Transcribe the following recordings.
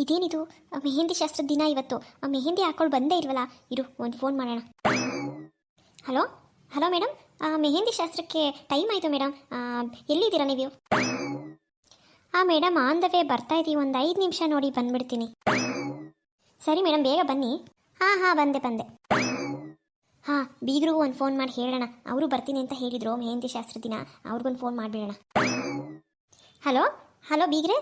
ಇದೇನಿದು? ಮೆಹಂದಿ ಶಾಸ್ತ್ರದ ದಿನ ಇವತ್ತು. ಆ, ಮೆಹಂದಿ ಹಾಕೊಂಡು ಬಂದೇ ಇಲ್ವಲ್ಲ? ಇರು ಒಂದು ಫೋನ್ ಮಾಡೋಣ. ಹಲೋ? ಹಲೋ ಮೇಡಮ್ ಮೆಹಂದಿ ಶಾಸ್ತ್ರಕ್ಕೆ ಟೈಮ್ ಆಯಿತು ಮೇಡಮ್ ಎಲ್ಲಿದ್ದೀರಾ ನೀವು? ಹಾಂ ಮೇಡಮ್ ಆನ್ ದ ವೇ ಬರ್ತಾ ಇದ್ದೀವಿ ಒಂದು ಐದು ನಿಮಿಷ ನೋಡಿ ಬಂದ್ಬಿಡ್ತೀನಿ. ಸರಿ ಮೇಡಮ್ ಬೇಗ ಬನ್ನಿ. ಹಾಂ ಹಾಂ ಬಂದೆ ಬಂದೆ. ಹಾಂ ಬೀಗರಿಗೂ ಒಂದು ಫೋನ್ ಮಾಡಿ ಹೇಳೋಣ. ಅವರು ಬರ್ತೀನಿ ಅಂತ ಹೇಳಿದರು ಮೆಹಂದಿ ಶಾಸ್ತ್ರ ದಿನ. ಅವ್ರಿಗೊಂದು ಫೋನ್ ಮಾಡಿಬಿಡೋಣ. ಹಲೋ? ಹಲೋ ಬೀಗ್ರೆ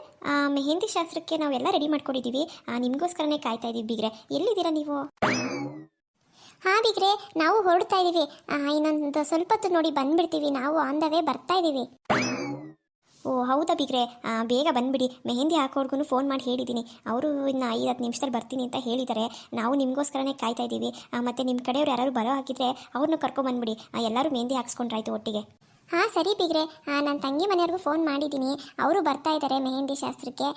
ಮೆಹಂದಿ ಶಾಸ್ತ್ರಕ್ಕೆ ನಾವೆಲ್ಲ ರೆಡಿ ಮಾಡ್ಕೊಂಡಿದ್ದೀವಿ ನಿಮಗೋಸ್ಕರನೇ ಕಾಯ್ತಾ ಇದ್ದೀವಿ ಬೀಗ್ರೆ. ಎಲ್ಲಿದ್ದೀರಾ ನೀವು? ಹಾಂ ಬೀಗ್ರೆ, ನಾವು ಹೊರಡ್ತಾ ಇದ್ದೀವಿ ಇನ್ನೊಂದು ಸ್ವಲ್ಪ ಹೊತ್ತು ನೋಡಿ ಬಂದ್ಬಿಡ್ತೀವಿ. ನಾವು ಆನ್ ದ ಬರ್ತಾ ಇದ್ದೀವಿ ಓ, ಹೌದಾ ಬಿಗ್ರೆ? ಬೇಗ ಬಂದ್ಬಿಡಿ. ಮೆಹಂದಿ ಹಾಕೋರ್ಗು ಫೋನ್ ಮಾಡಿ ಹೇಳಿದ್ದೀನಿ ಅವರು ಇನ್ನು ಐದು ಹತ್ತು ನಿಮಿಷದಲ್ಲಿ ಬರ್ತೀನಿ ಅಂತ ಹೇಳಿದ್ದಾರೆ ನಾವು ನಿಮಗೋಸ್ಕರನೇ ಕಾಯ್ತಾ ಇದ್ದೀವಿ ಮತ್ತು ನಿಮ್ಮ ಕಡೆಯವ್ರು ಯಾರು ಬರೋ ಹಾಕಿದ್ರೆ ಅವ್ರನ್ನೂ ಕರ್ಕೊಂಬಂದ್ಬಿಡಿ. ಎಲ್ಲರೂ ಮೆಹಂದಿ ಹಾಕ್ಸ್ಕೊಂಡ್ರಾಯ್ತು ಒಟ್ಟಿಗೆ. ಹಾಂ ಸರಿ ಬಿಗ್ರೆ. ನನ್ನ ತಂಗಿ ಮನೆಯವ್ರಿಗೂ ಫೋನ್ ಮಾಡಿದ್ದೀನಿ ಅವರು ಬರ್ತಾ ಇದ್ದಾರೆ ಮೆಹಂದಿ ಶಾಸ್ತ್ರಕ್ಕೆ.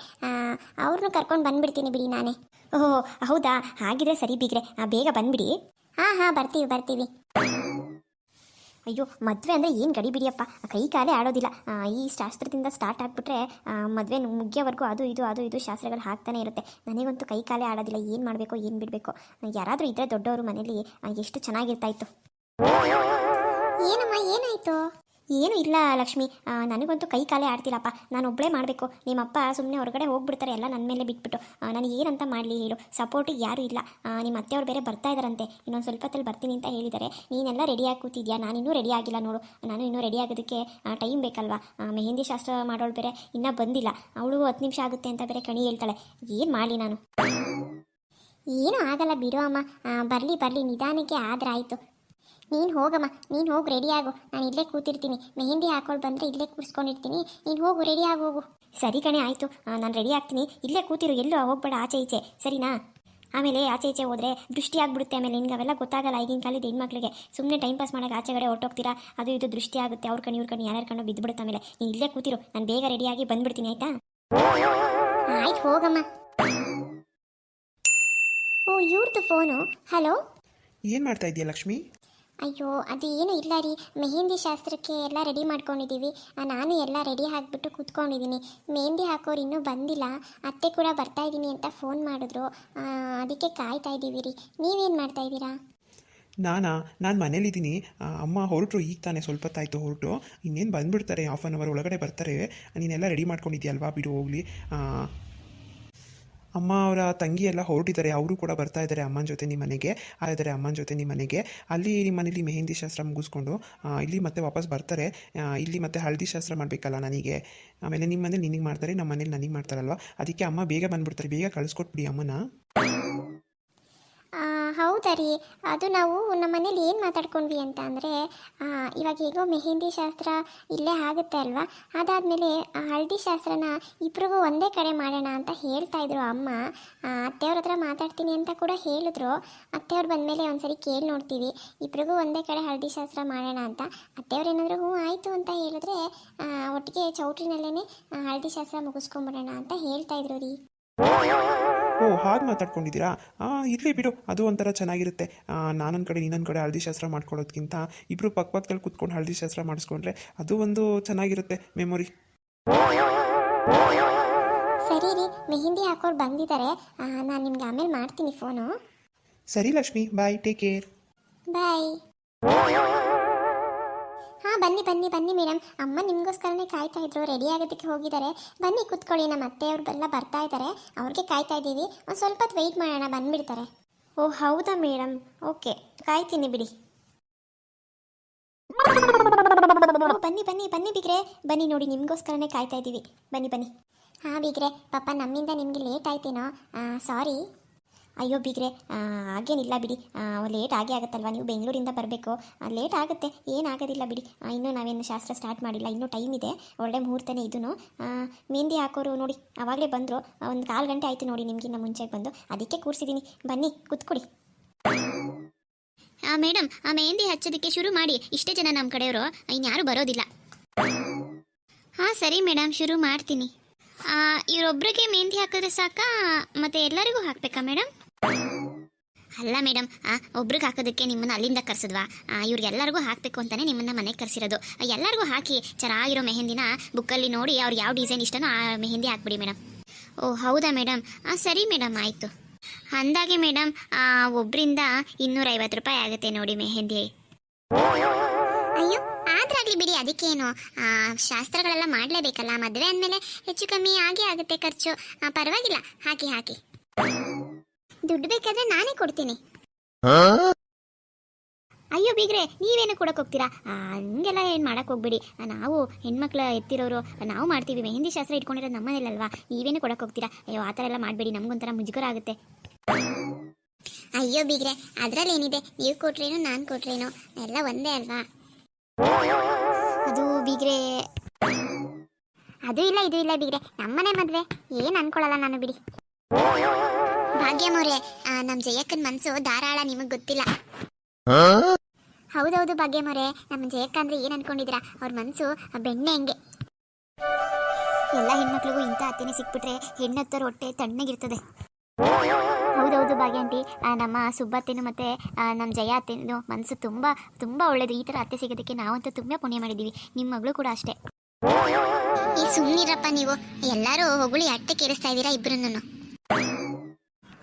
ಅವ್ರನ್ನೂ ಕರ್ಕೊಂಡು ಬಂದ್ಬಿಡ್ತೀನಿ ಬಿಡಿ ನಾನೇ. ಓಹೋ ಹೌದಾ? ಹಾಗಿದ್ರೆ ಸರಿ ಬಿಗ್ರೆ. ಆ, ಬೇಗ ಬಂದ್ಬಿಡಿ. ಹಾಂ ಹಾಂ ಬರ್ತೀವಿ ಬರ್ತೀವಿ. ಅಯ್ಯೋ ಮದುವೆ ಅಂದರೆ ಏನು ಗಡಿ ಬಿಡಿಯಪ್ಪ ಕೈ ಕಾಲೇ ಆಡೋದಿಲ್ಲ. ಈ ಶಾಸ್ತ್ರದಿಂದ ಸ್ಟಾರ್ಟ್ ಆಗಿಬಿಟ್ರೆ ಮದುವೆ ಮುಗಿಯೋವರೆಗೂ ಅದು ಇದು ಅದು ಇದು ಶಾಸ್ತ್ರಗಳು ಹಾಕ್ತಾನೆ ಇರುತ್ತೆ. ನನಗಂತೂ ಕೈ ಕಾಲೇ ಆಡೋದಿಲ್ಲ. ಏನು ಮಾಡಬೇಕು ಏನು ಬಿಡಬೇಕು. ಯಾರಾದರೂ ಇದ್ದರೆ ದೊಡ್ಡವರು ಮನೇಲಿ ಎಷ್ಟು ಚೆನ್ನಾಗಿರ್ತಾಯಿತ್ತು ಏನಮ್ಮ ಏನಾಯಿತು? ಏನು ಇಲ್ಲ ಲಕ್ಷ್ಮಿ. ನನಗಂತೂ ಕೈ ಕಾಲೇ ಆಡ್ತಿಲ್ಲಪ್ಪ. ನಾನು ಒಬ್ಬಳೇ ಮಾಡಬೇಕು. ನಿಮ್ಮಪ್ಪ ಸುಮ್ಮನೆ ಹೊರಗಡೆ ಹೋಗ್ಬಿಡ್ತಾರೆ, ಎಲ್ಲ ನನ್ನ ಮೇಲೆ ಬಿಟ್ಬಿಟ್ಟು. ನಾನು ಏನಂತ ಮಾಡಲಿ ಹೇಳು. ಸಪೋರ್ಟಿಗೆ ಯಾರೂ ಇಲ್ಲ. ನಿಮ್ಮ ಅತ್ತೆಯವ್ರು ಬೇರೆ ಬರ್ತಾ ಇದ್ದಾರಂತೆ ಇನ್ನೊಂದು ಸ್ವಲ್ಪ ಹೊತ್ತಲ್ಲಿ ಬರ್ತೀನಿ ಅಂತ ಹೇಳಿದ್ದಾರೆ ನೀನೆಲ್ಲ ರೆಡಿಯಾಗಿ ಕೂತಿದ್ಯಾ? ಇನ್ನೂ ರೆಡಿ ಆಗಿಲ್ಲ ನೋಡು. ನಾನು ಇನ್ನೂ ರೆಡಿ ಆಗೋದಕ್ಕೆ ಟೈಮ್ ಬೇಕಲ್ವಾ? ಮೆಹಂದಿ ಶಾಸ್ತ್ರ ಮಾಡೋಳು ಬೇರೆ ಇನ್ನೂ ಬಂದಿಲ್ಲ. ಅವಳು ಹತ್ತು ನಿಮಿಷ ಆಗುತ್ತೆ ಅಂತ ಬೇರೆ ಕಣಿ ಹೇಳ್ತಾಳೆ. ಏನು ಮಾಡಲಿ ನಾನು? ಏನೂ ಆಗಲ್ಲ ಬಿಡು ಅಮ್ಮ. ಬರಲಿ ಬರಲಿ. ನಿಧಾನಕ್ಕೆ ಆದ್ರೆ ಆಯಿತು ನೀನು ಹೋಗಮ್ಮ, ನೀನು ಹೋಗಿ ರೆಡಿ ಆಗು. ನಾನು ಇಲ್ಲೇ ಕೂತಿರ್ತೀನಿ. ಮೆಹಂದಿ ಹಾಕೊಂಡು ಬಂದರೆ ಇಲ್ಲೇ ಕೂರಿಸ್ಕೊಂಡಿರ್ತೀನಿ. ನೀನು ಹೋಗು ರೆಡಿ ಆಗಿ ಹೋಗು. ಸರಿ ಕಣೆ, ಆಯಿತು. ನಾನು ರೆಡಿ ಆಗ್ತೀನಿ. ಇಲ್ಲೇ ಕೂತಿರು, ಎಲ್ಲೂ ಹೋಗ್ಬೇಡ ಆಚೆ ಈಚೆ. ಸರಿನಾ? ಆಮೇಲೆ ಆಚೆ ಈಚೆ ಹೋದರೆ ದೃಷ್ಟಿ ಆಗಿಬಿಡುತ್ತೆ. ಆಮೇಲೆ ನಿಮ್ಗೆ ಅವೆಲ್ಲ ಗೊತ್ತಾಗಲ್ಲ ಈಗಿನ ಕಾಲದ ಹೆಣ್ಮಕ್ಳಿಗೆ. ಸುಮ್ಮನೆ ಟೈಮ್ ಪಾಸ್ ಮಾಡೋಕೆ ಆಚೆ ಕಡೆ ಹೊರಟೋಗ್ತೀರಾ? ಅದು ಇದು ದೃಷ್ಟಿ ಆಗುತ್ತೆ. ಅವ್ರ ಕಣ್ಣು ಇವ್ರ ಕಣ್ಣು ಯಾರ್ಯಾರ ಕಣ್ಣು ಬಿದ್ದುಬಿಡುತ್ತೆ ಆಮೇಲೆ. ನೀನು ಇಲ್ಲೇ ಕೂತಿರು. ನಾನು ಬೇಗ ರೆಡಿಯಾಗಿ ಬಂದ್ಬಿಡ್ತೀನಿ, ಆಯಿತಾ? ಆಯ್ತು, ಹೋಗಮ್ಮ. ಓ ಇವ್ರದ್ದು ಫೋನು ಹಲೋ ಏನು ಮಾಡ್ತಾ ಇದೆಯಾ ಲಕ್ಷ್ಮಿ? ಅಯ್ಯೋ, ಅದು ಏನು ಇಲ್ಲ ರೀ. ಮೆಹಂದಿ ಶಾಸ್ತ್ರಕ್ಕೆ ಎಲ್ಲ ರೆಡಿ ಮಾಡ್ಕೊಂಡಿದ್ದೀವಿ ನಾನು ಎಲ್ಲ ರೆಡಿ ಹಾಕಿಬಿಟ್ಟು ಕೂತ್ಕೊಂಡಿದ್ದೀನಿ ಮೆಹಂದಿ ಹಾಕೋರು ಇನ್ನೂ ಬಂದಿಲ್ಲ. ಅತ್ತೆ ಕೂಡ ಬರ್ತಾ ಇದ್ದೀನಿ ಅಂತ ಫೋನ್ ಮಾಡಿದ್ರು. ಅದಕ್ಕೆ ಕಾಯ್ತಾ ಇದ್ದೀವಿ ರೀ. ನೀವೇನು ಮಾಡ್ತಾ ಇದ್ದೀರಾ? ನಾನಾ? ನಾನು ಮನೇಲಿದ್ದೀನಿ ಅಮ್ಮ ಹೊರಟರು, ಈಗ ತಾನೇ ಸ್ವಲ್ಪ ಹೊತ್ತಾಯಿತು ಹೊರಟು. ಇನ್ನೇನು ಬಂದುಬಿಡ್ತಾರೆ ಹಾಫ್ ಆನ್ ಅವರ್ ಒಳಗಡೆ ಬರ್ತಾರೆ. ನೀನೆಲ್ಲ ರೆಡಿ ಮಾಡ್ಕೊಂಡಿದ್ದೀಯಲ್ವಾ ಬಿಡು, ಹೋಗಲಿ. ಅಮ್ಮ ಅವರ ತಂಗಿ ಎಲ್ಲ ಹೊರಟಿದ್ದಾರೆ. ಅವರು ಕೂಡ ಬರ್ತಾ ಇದ್ದಾರೆ ಅಮ್ಮನ ಜೊತೆ ನಿಮ್ಮ ಮನೆಗೆ. ಆ ಇದ್ದಾರೆ ಅಮ್ಮನ ಜೊತೆ ನಿಮ್ಮ ಮನೆಗೆ. ಅಲ್ಲಿ ನಿಮ್ಮ ಮನೇಲಿ ಮೆಹಂದಿ ಶಾಸ್ತ್ರ ಮುಗಿಸ್ಕೊಂಡು ಇಲ್ಲಿ ಮತ್ತೆ ವಾಪಸ್ ಬರ್ತಾರೆ. ಇಲ್ಲಿ ಮತ್ತೆ ಹಳದಿ ಶಾಸ್ತ್ರ ಮಾಡಬೇಕಲ್ಲ ನನಗೆ. ಆಮೇಲೆ ನಿಮ್ಮ ಮನೇಲಿ ನಿನಗೆ ಮಾಡ್ತಾರೆ ನಮ್ಮ ಮನೇಲಿ ನನಗೆ ಮಾಡ್ತಾರಲ್ವ? ಅದಕ್ಕೆ ಅಮ್ಮ ಬೇಗ ಬಂದ್ಬಿಡ್ತಾರೆ. ಬೇಗ ಕಳಿಸ್ಕೊಟ್ಬಿಡಿ ಅಮ್ಮನ. ಹೌದಾ ರೀ ಅದು ನಾವು ನಮ್ಮ ಮನೇಲಿ ಏನು ಮಾತಾಡ್ಕೊಂಡ್ವಿ ಅಂತ ಅಂದರೆ ಇವಾಗ ಹೇಗೋ ಮೆಹಂದಿ ಶಾಸ್ತ್ರ ಇಲ್ಲೇ ಆಗುತ್ತೆ ಅಲ್ವಾ? ಅದಾದಮೇಲೆ ಹಳದಿ ಶಾಸ್ತ್ರನ ಇಬ್ರಿಗೂ ಒಂದೇ ಕಡೆ ಮಾಡೋಣ ಅಂತ ಹೇಳ್ತಾ ಇದ್ರು ಅಮ್ಮ. ಅತ್ತೆಯವ್ರ ಹತ್ರ ಮಾತಾಡ್ತೀನಿ ಅಂತ ಕೂಡ ಹೇಳಿದ್ರು. ಅತ್ತೆಯವ್ರು ಬಂದಮೇಲೆ ಒಂದ್ಸರಿ ಕೇಳಿ ನೋಡ್ತೀವಿ. ಇಬ್ರಿಗೂ ಒಂದೇ ಕಡೆ ಹಳದಿ ಶಾಸ್ತ್ರ ಮಾಡೋಣ ಅಂತ. ಅತ್ತೆಯವ್ರು ಏನಾದರೂ, ಹ್ಞೂ, ಆಯಿತು ಅಂತ ಹೇಳಿದ್ರೆ ಒಟ್ಟಿಗೆ ಚೌಟ್ರಿನಲ್ಲೇ ಹಳದಿ ಶಾಸ್ತ್ರ ಮುಗಿಸ್ಕೊಂಬಿಡೋಣ ಅಂತ ಹೇಳ್ತಾ ಇದ್ರು ರೀ. ಓ ಹಾಗೆ ಮಾತಾಡ್ಕೊಂಡಿದ್ದೀರಾ? ಇರಲಿ ಬಿಡು ಅದು ಒಂಥರ ಚೆನ್ನಾಗಿರುತ್ತೆ. ನಾನೊಂದು ಕಡೆ ಇನ್ನೊಂದು ಕಡೆ ಹಳದಿ ಶಾಸ್ತ್ರ ಮಾಡ್ಕೊಳ್ಳೋದ್ಕಿಂತ ಇಬ್ಬರು ಪಕ್ಕಪಕ್ಕದಲ್ಲಿ ಕುತ್ಕೊಂಡು ಹಳದಿ ಶಾಸ್ತ್ರ ಮಾಡಿಸ್ಕೊಂಡ್ರೆ ಅದು ಒಂದು ಚೆನ್ನಾಗಿರುತ್ತೆ ಮೆಮೊರಿ. ಸರಿ ರೀ ಮೆಹಿಂದಿ ಹಾಕೋರು ಬಂದಿದ್ದಾರೆ. ನಾನು ನಿಮ್ಗೆ ಆಮೇಲೆ ಮಾಡ್ತೀನಿ ಫೋನು. ಸರಿ Lakshmi bye take care. Bye. ಹಾಂ, ಬನ್ನಿ ಬನ್ನಿ ಬನ್ನಿ ಮೇಡಮ್ ಅಮ್ಮ ನಿಮಗೋಸ್ಕರನೇ ಕಾಯ್ತಾ ಇದ್ರು ರೆಡಿ ಆಗೋದಕ್ಕೆ ಹೋಗಿದ್ದಾರೆ. ಬನ್ನಿ ಕೂತ್ಕೊಳ್ಳಿ, ನಮ್ಮ ಅತ್ತೆ ಅತ್ತೆಯವ್ರೆಲ್ಲ ಬರ್ತಾ ಇದ್ದಾರೆ. ಅವ್ರಿಗೆ ಕಾಯ್ತಾ ಇದ್ದೀವಿ. ಒಂದು ಸ್ವಲ್ಪ ಹೊತ್ತು ವೆಯ್ಟ್ ಮಾಡೋಣ, ಬಂದುಬಿಡ್ತಾರೆ. ಓ, ಹೌದಾ ಮೇಡಮ್ ಓಕೆ ಕಾಯ್ತೀನಿ ಬಿಡಿ. ಬನ್ನಿ ಬನ್ನಿ ಬನ್ನಿ ಬಿಗ್ರೆ. ಬನ್ನಿ ನೋಡಿ, ನಿಮಗೋಸ್ಕರನೇ ಕಾಯ್ತಾ ಇದ್ದೀವಿ. ಬನ್ನಿ ಬನ್ನಿ. ಹಾಂ, ಬಿಗ್ರೆ, ಪಾಪ ನಮ್ಮಿಂದ ನಿಮಗೆ ಲೇಟ್ ಆಯ್ತೇನೋ? ಸಾರಿ ಅಯ್ಯೋ ಬಿಗ್ರೆ ಹಾಗೇನಿಲ್ಲ ಬಿಡಿ. ಲೇಟ್ ಆಗೇ ಆಗುತ್ತಲ್ವಾ? ನೀವು ಬೆಂಗಳೂರಿಂದ ಬರಬೇಕು. ಲೇಟ್ ಆಗುತ್ತೆ. ಏನಾಗೋದಿಲ್ಲ ಬಿಡಿ. ಇನ್ನೂ ನಾವೇನು ಶಾಸ್ತ್ರ ಸ್ಟಾರ್ಟ್ ಮಾಡಿಲ್ಲ. ಇನ್ನೂ ಟೈಮ್ ಇದೆ. ಒಳ್ಳೆ ಮುಹೂರ್ತನೇ ಇದೂ ಮೆಹಂದಿ ಹಾಕೋರು ನೋಡಿ ಆವಾಗಲೇ ಬಂದರು. ಒಂದು ಕಾಲು ಗಂಟೆ ಆಯಿತು ನೋಡಿ ನಿಮಗಿನ್ನ ಮುಂಚೆ ಬಂದು. ಅದಕ್ಕೆ ಕೂರಿಸಿದ್ದೀನಿ ಬನ್ನಿ, ಕೂತ್ಕೊಡಿ. ಮೇಡಮ್ ಆ ಮೆಹಂದಿ ಹಚ್ಚೋದಕ್ಕೆ ಶುರು ಮಾಡಿ. ಇಷ್ಟೇ ಜನ ನಮ್ಮ ಕಡೆಯವರು. ಇನ್ಯಾರು ಬರೋದಿಲ್ಲ. ಹಾಂ, ಸರಿ ಮೇಡಮ್ ಶುರು ಮಾಡ್ತೀನಿ. ಇವರೊಬ್ಬರಿಗೆ ಮೆಹಂದಿ ಹಾಕಿದ್ರೆ ಸಾಕಾ? ಮತ್ತೆ ಎಲ್ಲರಿಗೂ ಹಾಕಬೇಕಾ ಮೇಡಮ್ ಅಲ್ಲ ಮೇಡಮ್ ಒಬ್ರಿಗೆ ಹಾಕೋದಕ್ಕೆ ನಿಮ್ಮನ್ನ ಅಲ್ಲಿಂದ ಕರ್ಸಿದ್ವಾ? ಇವ್ರಿಗೆಲ್ಲರಿಗೂ ಹಾಕಬೇಕು ಅಂತಾನೆ ನಿಮ್ಮನ್ನ ಮನೆಗೆ ಕರ್ಸಿರೋದು. ಎಲ್ಲರಿಗೂ ಹಾಕಿ, ಚೆನ್ನಾಗಿರೋ ಮೆಹಂದಿನ ಬುಕ್ಕಲ್ಲಿ ನೋಡಿ ಅವ್ರು ಯಾವ ಡಿಸೈನ್ ಇಷ್ಟನೋ ಆ ಮೆಹಂದಿ ಹಾಕ್ಬಿಡಿ ಮೇಡಮ್. ಓ, ಹೌದಾ ಮೇಡಮ್? ಸರಿ ಮೇಡಮ್, ಆಯಿತು. ಅಂದಾಗೆ ಮೇಡಮ್ ಒಬ್ಬರಿಂದ ಇನ್ನೂರೈವತ್ತು ರೂಪಾಯಿ ಆಗುತ್ತೆ ನೋಡಿ ಮೆಹಂದಿ. ಅಯ್ಯೋ, ಆದ್ರಾಗ್ಲಿ ಬಿಡಿ ಅದಕ್ಕೇನು. ಶಾಸ್ತ್ರಗಳೆಲ್ಲ ಮಾಡಲೇಬೇಕಲ್ಲ, ಮದುವೆ ಅಂದಮೇಲೆ ಹೆಚ್ಚು ಕಮ್ಮಿ ಆಗೇ ಆಗುತ್ತೆ ಖರ್ಚು. ಪರವಾಗಿಲ್ಲ, ಹಾಕಿ ಹಾಕಿ. ದುಡ್ಡು ಬೇಕಾದ್ರೆ ನಾನೇ ಕೊಡ್ತೀನಿ. ಅಯ್ಯೋ ಬೀಗ್ರೆ ನೀವೇನು ಕೊಡಕ್ಕೆ ಹೋಗ್ತೀರಾ? ಹಂಗೆಲ್ಲ ಏನು ಮಾಡಕ್ಕೆ ಹೋಗ್ಬೇಡಿ. ನಾವು ಹೆಣ್ಮಕ್ಳು ಎತ್ತಿರೋರು ನಾವು ಮಾಡ್ತೀವಿ. ಮೆಹಂದಿ ಶಾಸ್ತ್ರ ಇಟ್ಕೊಂಡಿರೋದು ನಮ್ಮನೇಲಲ್ವಾ ನೀವೇನು ಕೊಡಕ್ಕೆ ಹೋಗ್ತೀರಾ? ಅಯ್ಯೋ ಆ ಥರ ಎಲ್ಲ ಮಾಡಬೇಡಿ. ನಮಗೊಂಥರ ಮುಜುಗರ ಆಗುತ್ತೆ. ಅಯ್ಯೋ ಬೀಗ್ರೆ ಅದ್ರಲ್ಲಿ ಏನಿದೆ ನೀವು ಕೊಟ್ರೇನು ನಾನು ಕೊಟ್ರೇನು? ಎಲ್ಲ ಒಂದೇ ಅಲ್ವಾ? ಅದು ಬೀಗ್ರೆ ಅದು ಇಲ್ಲ ಇದು ಇಲ್ಲ ಬೀಗ್ರೆ. ನಮ್ಮನೆ ಮದ್ವೆ. ಏನು ಅನ್ಕೊಳಲ್ಲ ನಾನು ಬಿಡಿ. ಭಾಗ್ಯಮೋರೆ ನಮ್ ಜಯಕ್ಕನ್ ಮನ್ಸು ಧಾರಾಳ ನಿಮಗ್ ಗೊತ್ತಿಲ್ಲ. ಹೌದೌದು ಭಾಗ್ಯಮೋರೆ ನಮ್ಮ ಜಯಕ್ಕ ಅಂದ್ರೆ ಏನ್ ಅನ್ಕೊಂಡಿದ್ರ ಅವ್ರ ಮನ್ಸು ಬೆಣ್ಣೆ ಹಂಗೆ? ಎಲ್ಲ ಹೆಣ್ಮಕ್ಳಿಗೂ ಇಂಥ ಅತ್ತೆನೇ ಸಿಕ್ಬಿಟ್ರೆ ಹೆಣ್ಣತ್ತರ ಹೊಟ್ಟೆ ತಣ್ಣಗಿರ್ತದೆ. ಹೌದೌದು ಭಾಗ್ಯ ಆಂಟಿ ನಮ್ಮ ಸುಬ್ಬತ್ತೆನು ಮತ್ತೆ ನಮ್ಮ ಜಯ ಅತ್ತೆನು ಮನಸ್ಸು ತುಂಬಾ ತುಂಬಾ ಒಳ್ಳೇದು. ಈ ತರ ಅತ್ತೆ ಸಿಗೋದಕ್ಕೆ ನಾವಂತೂ ತುಂಬಾ ಪುಣ್ಯ ಮಾಡಿದೀವಿ ನಿಮ್ಮ ಮಗಳು ಕೂಡ ಅಷ್ಟೇ. ಈ ಸುಮ್ಮನಿರಪ್ಪ ನೀವು. ಎಲ್ಲರೂ ಹೊಗಳಿ ಅಟ್ಟೆ ಕೇಳಿಸ್ತಾ ಇದ್ದೀರಾ ಇಬ್ಬರನ್ನು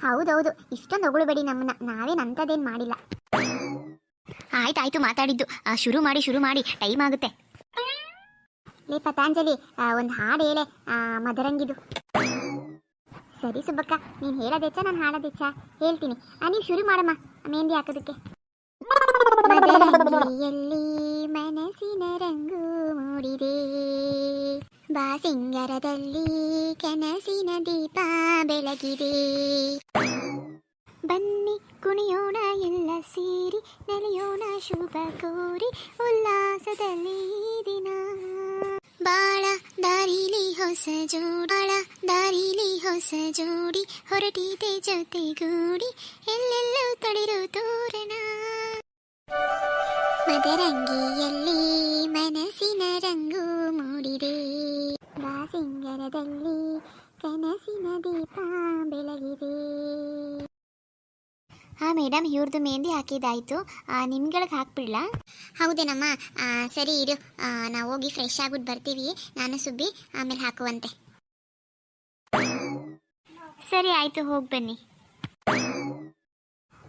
ಹೌದೌದು ಇಷ್ಟೊಂದು ಹೊಗಳುಬೇಡಿ ನಮ್ಮನ್ನ. ನಾವೇನು ಅಂಥದ್ದೇನು ಮಾಡಿಲ್ಲ. ಆಯ್ತಾಯ್ತು ಮಾತಾಡಿದ್ದು. ಆ, ಶುರು ಮಾಡಿ ಶುರು ಮಾಡಿ. ಟೈಮ್ ಆಗುತ್ತೆ. ಲೇ ಪತಾಂಜಲಿ ಒಂದು ಹಾಡು ಹೇಳೆ ಆ, ಮದರಂಗಿದು. ಸರಿ ಸುಬ್ಬಕ್ಕ ನೀನು ಹೇಳೋದೆಚ್ಚ ನಾನು ಹಾಡೋದೆಚ್ಚ. ಹೇಳ್ತೀನಿ. ಆ, ನೀವು ಶುರು ಮಾಡಮ್ಮ ಮೆಹಂದಿ ಹಾಕೋದಕ್ಕೆ. ಮದರಂಗಿಯಲ್ಲಿ ಮನಸ್ಸಿನ ರಂಗು ಮೂಡಿದೆ. ಬಾಸಿಂಗರದಲ್ಲಿ ಕನಸಿನ ದೀಪ ಬೆಳಗಿದೆ. ಬನ್ನಿ ಕುಣಿಯೋಣ, ಎಲ್ಲ ಸೇರಿ ನಲಿಯೋಣ, ಶುಭ ಕೋರಿ ಉಲ್ಲಾಸದಲ್ಲಿ ದಿನ. ಬಾಳ ದಾರಿಲಿ ಹೊಸ ಜೋಡಾಳ, ದಾರಿಲಿ ಹೊಸ ಜೋಡಿ, ಹೊರಟಿದೆ ಜೊತೆಗೂಡಿ, ಎಲ್ಲೆಲ್ಲೂ ತಳಿರು ತೋರಣ. ಮದರಂಗಿಯಲ್ಲಿ ಮನಸ್ಸಿನ ರಂಗು ಮೂಡಿದೆ ಬಾಸಿಂಗರದಲ್ಲಿ ಕನಸಿನ ದೀಪ ಬೆಳಗಿದೆ ಹಾಂ ಮೇಡಮ್ ಇವ್ರದ್ದು ಮೆಹಂದಿ ಹಾಕಿದ್ದಾಯ್ತು ನಿಮ್ಗಳಿಗೆ ಹಾಕ್ಬಿಡ್ಲಾ ಹೌದೇನಮ್ಮ? ಆ, ಸರಿ ಇರು. ನಾವು ಹೋಗಿ ಫ್ರೆಶ್ ಆಗ್ಬಿಟ್ಟು ಬರ್ತೀವಿ. ನಾನು ಸುಬ್ಬಿ ಆಮೇಲೆ ಹಾಕುವಂತೆ. ಸರಿ ಆಯಿತು ಹೋಗಿ ಬನ್ನಿ.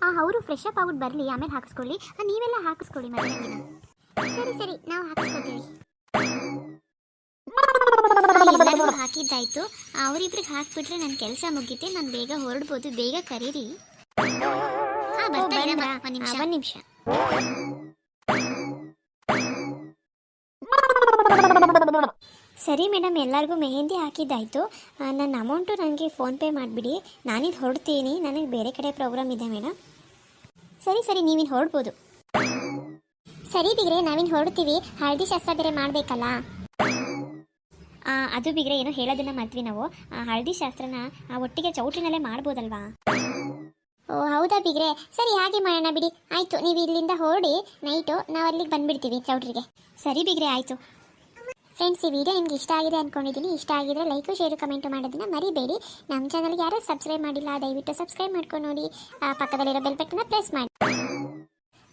ಅವರು ಫ್ರೆಶ್ ಅಪ್ ಆಗ್ಬಿಟ್ಟು ಬರಲಿ ಆಮೇಲೆ ಹಾಕಿಸ್ಕೊಳ್ಳಿ. ಆ, ನೀವೆಲ್ಲ ಹಾಕಿಸ್ಕೊಳ್ಳಿ ಮತ್ತೆ ಸರಿ ಸರಿ ನಾವು ಹಾಕಿಸ್ಕೊತೀವಿ. ಎಲ್ಲರಿಗೂ ಹಾಕಿದ್ದಾಯ್ತು. ಅವರಿಬ್ರಿಗೆ ಹಾಕ್ಬಿಟ್ರೆ ನನ್ನ ಕೆಲಸ ಮುಗೀತೆ ನಾನು ಬೇಗ ಹೊರಡ್ಬೋದು. ಬೇಗ ಕರೀರಿ. ಹಾ, ಬರ್ತಾ ಇರಮ್ಮ, ನಿಮಿಷ. ಒಂದು ನಿಮಿಷ. ಸರಿ ಮೇಡಮ್ ಎಲ್ಲರಿಗೂ ಮೆಹಂದಿ ಹಾಕಿದ್ದಾಯ್ತು. ನನ್ನ ಅಮೌಂಟು ನನಗೆ ಫೋನ್ಪೇ ಮಾಡಿಬಿಡಿ. ನಾನಿದು ಹೊರಡ್ತೀನಿ. ನನಗೆ ಬೇರೆ ಕಡೆ ಪ್ರೋಗ್ರಾಮ್ ಇದೆ ಮೇಡಮ್. ಸರಿ ಸರಿ ನೀವಿನ್ ಹೊರಡ್ಬೋದು. ಸರಿ ಬಿಗ್ರೆ ನಾವಿನ್ ಹೊರಡ್ತೀವಿ. ಹಳದಿ ಶಾಸ್ತ್ರ ಬೇರೆ ಮಾಡ್ಬೇಕಲ್ಲ? ಅದು ಬಿಗ್ರೆ ಏನೋ ಹೇಳೋದನ್ನ ಮದ್ವಿ ನಾವು. ಹಳದಿ ಶಾಸ್ತ್ರನ ಆ, ಒಟ್ಟಿಗೆ ಚೌಟ್ರಿನಲ್ಲೇ ಮಾಡ್ಬೋದಲ್ವಾ? ಓ ಹೌದಾ ಬಿಗ್ರೆ? ಸರಿ ಹಾಗೆ ಮಾಡೋಣ ಬಿಡಿ. ಆಯ್ತು ನೀವು ಇಲ್ಲಿಂದ ಹೊರಡಿ. ನೈಟು ನಾವು ಅಲ್ಲಿಗೆ ಬಂದ್ಬಿಡ್ತೀವಿ ಚೌಟ್ರಿಗೆ. ಸರಿ ಬಿಗ್ರೆ ಆಯಿತು. ಫ್ರೆಂಡ್ಸ್ ಈ ವಿಡಿಯೋ ನಿಮ್ಗೆ ಇಷ್ಟ ಆಗಿದೆ ಅನ್ಕೊಂಡಿದ್ದೀನಿ ಇಷ್ಟ ಆಗಿದ್ರೆ ಲೈಕು ಶೇರು ಕಮೆಂಟ್ ಮಾಡೋದನ್ನ ಮರಿಬೇಡಿ. ನಮ್ಮ ಚಾನಲ್ಗೆ ಯಾರು ಸಬ್ಸ್ಕ್ರೈಬ್ ಮಾಡಿಲ್ಲ, ದಯವಿಟ್ಟು ಸಬ್ಸ್ಕ್ರೈಬ್ ಮಾಡ್ಕೊಂಡು ನೋಡಿ. ಪಕ್ಕದಲ್ಲಿರೋ ಬೆಲ್ ಬಟನ್ನ ಪ್ರೆಸ್ ಮಾಡಿ.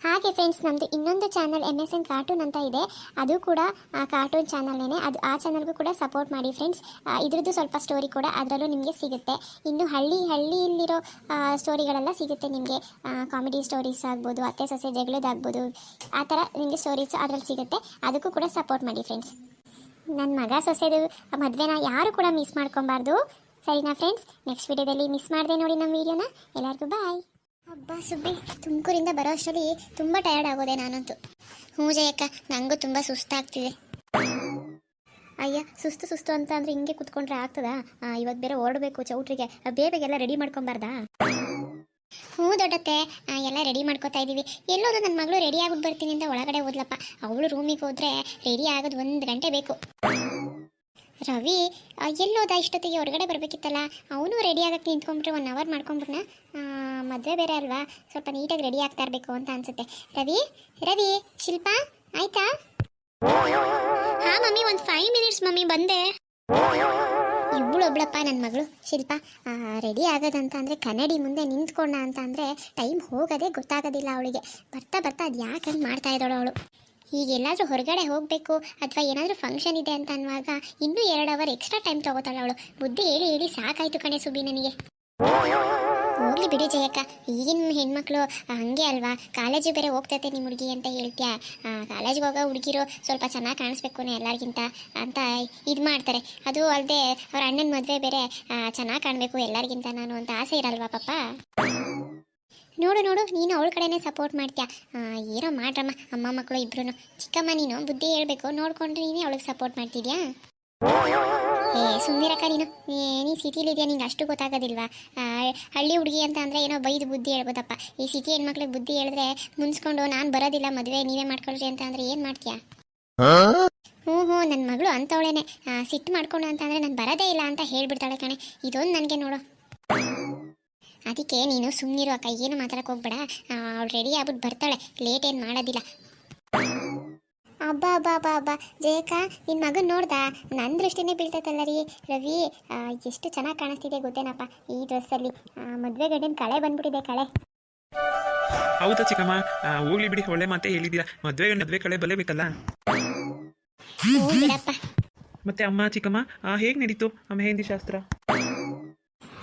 ಹಾಗೆ ಫ್ರೆಂಡ್ಸ್ ನಮ್ಮದು ಇನ್ನೊಂದು channel M S N cartoon ಅಂತ ಇದೆ. ಅದು ಕೂಡ ಕಾರ್ಟೂನ್ ಚಾನಲ್ನೇ ಅದು, ಆ ಚಾನಲ್ಗೂ ಕೂಡ ಸಪೋರ್ಟ್ ಮಾಡಿ ಫ್ರೆಂಡ್ಸ್ ಇದ್ರದ್ದು ಸ್ವಲ್ಪ ಸ್ಟೋರಿ ಕೂಡ ಅದರಲ್ಲೂ ನಿಮಗೆ ಸಿಗುತ್ತೆ. ಇನ್ನು ಹಳ್ಳಿ, ಹಳ್ಳಿಯಲ್ಲಿರೋ ಸ್ಟೋರಿಗಳೆಲ್ಲ ಸಿಗುತ್ತೆ ನಿಮಗೆ. ಕಾಮಿಡಿ ಸ್ಟೋರೀಸ್ ಆಗ್ಬೋದು, ಅತ್ತೆ, ಸೊಸೆ ಜಗಳದಾಗ್ಬೋದು ಆ ಥರ ನಿಮಗೆ ಸ್ಟೋರೀಸ್ ಅದರಲ್ಲಿ ಸಿಗುತ್ತೆ. ಅದಕ್ಕೂ ಕೂಡ ಸಪೋರ್ಟ್ ಮಾಡಿ ಫ್ರೆಂಡ್ಸ್ ನನ್ನ ಮಗ ಸೊಸೆದು ಮದುವೆನ ಯಾರು ಕೂಡ ಮಿಸ್ ಮಾಡ್ಕೊಬಾರ್ದು. ಸರಿನಾ ಫ್ರೆಂಡ್ಸ್ ನೆಕ್ಸ್ಟ್ ವಿಡಿಯೋದಲ್ಲಿ ಮಿಸ್ ಮಾಡಿದೆ ನೋಡಿ ನಮ್ಮ ವಿಡಿಯೋನ. ಎಲ್ಲರಿಗೂ ಬಾಯ್ ಹಬ್ಬ ಸುಬ್ಬಿ, ತುಮಕೂರಿಂದ ಬರೋ ಅಷ್ಟರಲ್ಲಿ ತುಂಬ ಟಯರ್ಡ್ ಆಗೋದೆ ನಾನಂತೂ. ಹ್ಞೂ ಜಯಕ್ಕ ನನಗೂ ತುಂಬ ಸುಸ್ತಾಗ್ತಿದೆ. ಅಯ್ಯ, ಸುಸ್ತು ಸುಸ್ತು ಅಂತ ಅಂದರೆ ಹಿಂಗೆ ಕುತ್ಕೊಂಡ್ರೆ ಆಗ್ತದಾ? ಇವತ್ತು ಬೇರೆ ಓಡಬೇಕು ಚೌಟ್ರಿಗೆ. ಬೇಬೇಗೆಲ್ಲ ಬೇಗ ಬೇಗೆಲ್ಲ ರೆಡಿ ಮಾಡ್ಕೊಂಬಾರ್ದಾ? ಹ್ಞೂ ದೊಡ್ಡತ್ತೆ. ಎಲ್ಲ ರೆಡಿ ಮಾಡ್ಕೋತಾ ಇದ್ದೀವಿ ಎಲ್ಲೋದು ನನ್ನ ಮಗಳು ರೆಡಿ ಆಗಿ ಬರ್ತೀನಿ ಅಂತ ಒಳಗಡೆ ಹೋದ್ಲಪ್ಪ ಅವಳು ರೂಮಿಗೆ ಹೋದ್ರೆ ರೆಡಿ ಆಗೋದು ಒಂದು ಗಂಟೆ ಬೇಕು. ರವಿ ಎಲ್ಲೋದ ಇಷ್ಟೊತ್ತಿಗೆ ಹೊರಗಡೆ ಬರಬೇಕಿತ್ತಲ್ಲ? ಅವನು ರೆಡಿ ಆಗಕ್ಕೆ ನಿಂತ್ಕೊಂಡ್ಬಿಟ್ರೆ ಒನ್ ಅವರ್ ಮಾಡ್ಕೊಂಡ್ಬಿಟ್ನ? ಮದುವೆ ಬೇರೆ ಅಲ್ವಾ? ಸ್ವಲ್ಪ ನೀಟಾಗಿ ರೆಡಿ ಆಗ್ತಾ ಇರಬೇಕು ಅಂತ ಅನ್ಸುತ್ತೆ. ರವಿ ರವಿ, ಶಿಲ್ಪ, ಆಯ್ತಾ? ಹಾ, ಮಮ್ಮಿ, ಒಂದು ಫೈವ್ ಮಿನಿಟ್ಸ್ ಮಮ್ಮಿ, ಬಂದೆ. ಒಬ್ಳಪ್ಪ ನನ್ನ ಮಗಳು. ಶಿಲ್ಪ ರೆಡಿ ಆಗೋದಂತ ಅಂದರೆ ಕನ್ನಡಿ ಮುಂದೆ ನಿಂತ್ಕೊಂಡ ಅಂತ ಅಂದರೆ ಟೈಮ್ ಹೋಗೋದೇ ಗೊತ್ತಾಗೋದಿಲ್ಲ ಅವಳಿಗೆ. ಬರ್ತಾ ಬರ್ತಾ ಅದು ಯಾಕೆ ಹಂಗೆ ಮಾಡ್ತಾ ಇದ್ದಾಳು ಅವಳು. ಈಗ ಹೊರಗಡೆ ಹೋಗಬೇಕು ಅಥವಾ ಏನಾದರೂ ಫಂಕ್ಷನ್ ಇದೆ ಅಂತ ಅನ್ನುವಾಗ ಇನ್ನೂ ಎರಡು ಅವರ್ ಎಕ್ಸ್ಟ್ರಾ ಟೈಮ್ ತೊಗೋತಾಳೆ ಅವಳು. ಬುದ್ಧಿ ಹೇಳಿ ಹೇಳಿ ಸಾಕಾಯ್ತು ಕಣೆ ಸುಬಿ ನನಗೆ. ಹೋಗ್ಲಿ ಬಿಡಿ ಜಯಕ್ಕ, ಈಗಿನ ಹೆಣ್ಮಕ್ಳು ಹಂಗೆ ಅಲ್ವಾ? ಕಾಲೇಜಿಗೆ ಬೇರೆ ಹೋಗ್ತೈತೆ ನಿಮ್ಮ ಹುಡುಗಿ ಅಂತ ಹೇಳ್ತೀಯಾ? ಕಾಲೇಜಿಗೆ ಹೋಗೋ ಹುಡುಗಿರು ಸ್ವಲ್ಪ ಚೆನ್ನಾಗಿ ಕಾಣಿಸ್ಬೇಕು ಎಲ್ಲರಿಗಿಂತ ಅಂತ ಇದು ಮಾಡ್ತಾರೆ. ಅದು ಅಲ್ಲದೆ ಅವ್ರ ಅಣ್ಣನ ಮದುವೆ ಬೇರೆ ಚೆನ್ನಾಗಿ ಕಾಣಬೇಕು ಎಲ್ಲರಿಗಿಂತ ನಾನು ಅಂತ ಆಸೆ ಇರಲ್ವಾ ಪಾಪ? ನೋಡು ನೋಡು, ನೀನು ಅವಳ ಕಡೆನೇ ಸಪೋರ್ಟ್ ಮಾಡ್ತೀಯ? ಏನೋ ಮಾಡ್ರಮ್ಮ, ಅಮ್ಮ ಮಕ್ಕಳು ಇಬ್ರು ಚಿಕ್ಕಮ್ಮ, ನೀನು ಬುದ್ಧಿ ಹೇಳ್ಬೇಕು ನೋಡ್ಕೊಂಡು ನೀನೇ ಅವಳಿಗೆ ಸಪೋರ್ಟ್ ಮಾಡ್ತಿದ್ಯಾ? ಏ ಸುಂದಿರಕ್ಕ ನೀನು. ಏ, ನೀ ಸಿಟಿಲಿದ್ಯಾ? ನಿಂಗೆ ಅಷ್ಟು ಗೊತ್ತಾಗೋದಿಲ್ವಾ? ಹಳ್ಳಿ ಹುಡುಗಿ ಅಂತ ಅಂದರೆ ಏನೋ ಬೈದು ಬುದ್ಧಿ ಹೇಳ್ಬೋದಪ್ಪ. ಈ ಸಿಟಿ ಹೆಣ್ಮಕ್ಳಿಗೆ ಬುದ್ಧಿ ಹೇಳಿದ್ರೆ ಮುನ್ಸ್ಕೊಂಡು ನಾನು ಬರೋದಿಲ್ಲ ಮದುವೆ ನೀವೇ ಮಾಡ್ಕೊಳ್ರಿ ಅಂತ ಅಂದರೆ ಏನು ಮಾಡ್ತೀಯಾ? ಹ್ಞೂ ಹ್ಞೂ ನನ್ನ ಮಗಳು ಅಂಥವಳೇನೆ ಸಿಟ್ಟು ಮಾಡ್ಕೊಂಡು ಅಂತ ಅಂದರೆ ನಾನು ಬರೋದೇ ಇಲ್ಲ ಅಂತ ಹೇಳ್ಬಿಡ್ತಾಳೆ ಕಣೆ. ಇದೊಂದು ನನಗೆ ನೋಡು. ಅದಕ್ಕೆ ನೀನು ಸುಮ್ಮನಿರು ಅಕ್ಕ ಏನು ಮಾತಾಡಕ್ಕೆ ಹೋಗ್ಬೇಡ. ಅವಳು ರೆಡಿ ಆಗ್ಬಿಟ್ಟು ಬರ್ತಾಳೆ. ಲೇಟ್ ಏನು ಮಾಡೋದಿಲ್ಲ. ಅಬ್ಬ ಅಬ್ಬಾ ಅಬ್ಬಾ ಅಬ್ಬ. ಜಯಕ್ಕ ನಿನ್ನ ಮಗನ್ ನೋಡ್ದ? ನನ್ನ ದೃಷ್ಟಿನೇ ಬೀಳ್ತೈತಲ್ಲ ರೀ ರವಿ ಎಷ್ಟು ಚೆನ್ನಾಗಿ ಕಾಣಿಸ್ತಿದೆ ಗೊತ್ತೇನಪ್ಪ ಈ ಡ್ರೆಸ್ಸಲ್ಲಿ ಮದುವೆ ಗಡಿನ ಕಳೆ ಬಂದ್ಬಿಟ್ಟಿದೆ ಕಳೆ. ಹೌದಾ ಚಿಕ್ಕಮ್ಮ? ಹೋಗ್ಲಿ ಬಿಡಿ ಒಳ್ಳೆ ಮಾತೇ ಹೇಳಿದ್ದೀರಾ. ಮದುವೆ ಮದುವೆ ಕಳೆ ಬರಲೇಬೇಕಲ್ಲ ಹ್ಞೂ ಮತ್ತೆ ಅಮ್ಮ ಚಿಕ್ಕಮ್ಮ ಹೇಗೆ ನಡೀತು? ಆ ಮೆಹಂದಿ ಶಾಸ್ತ್ರ?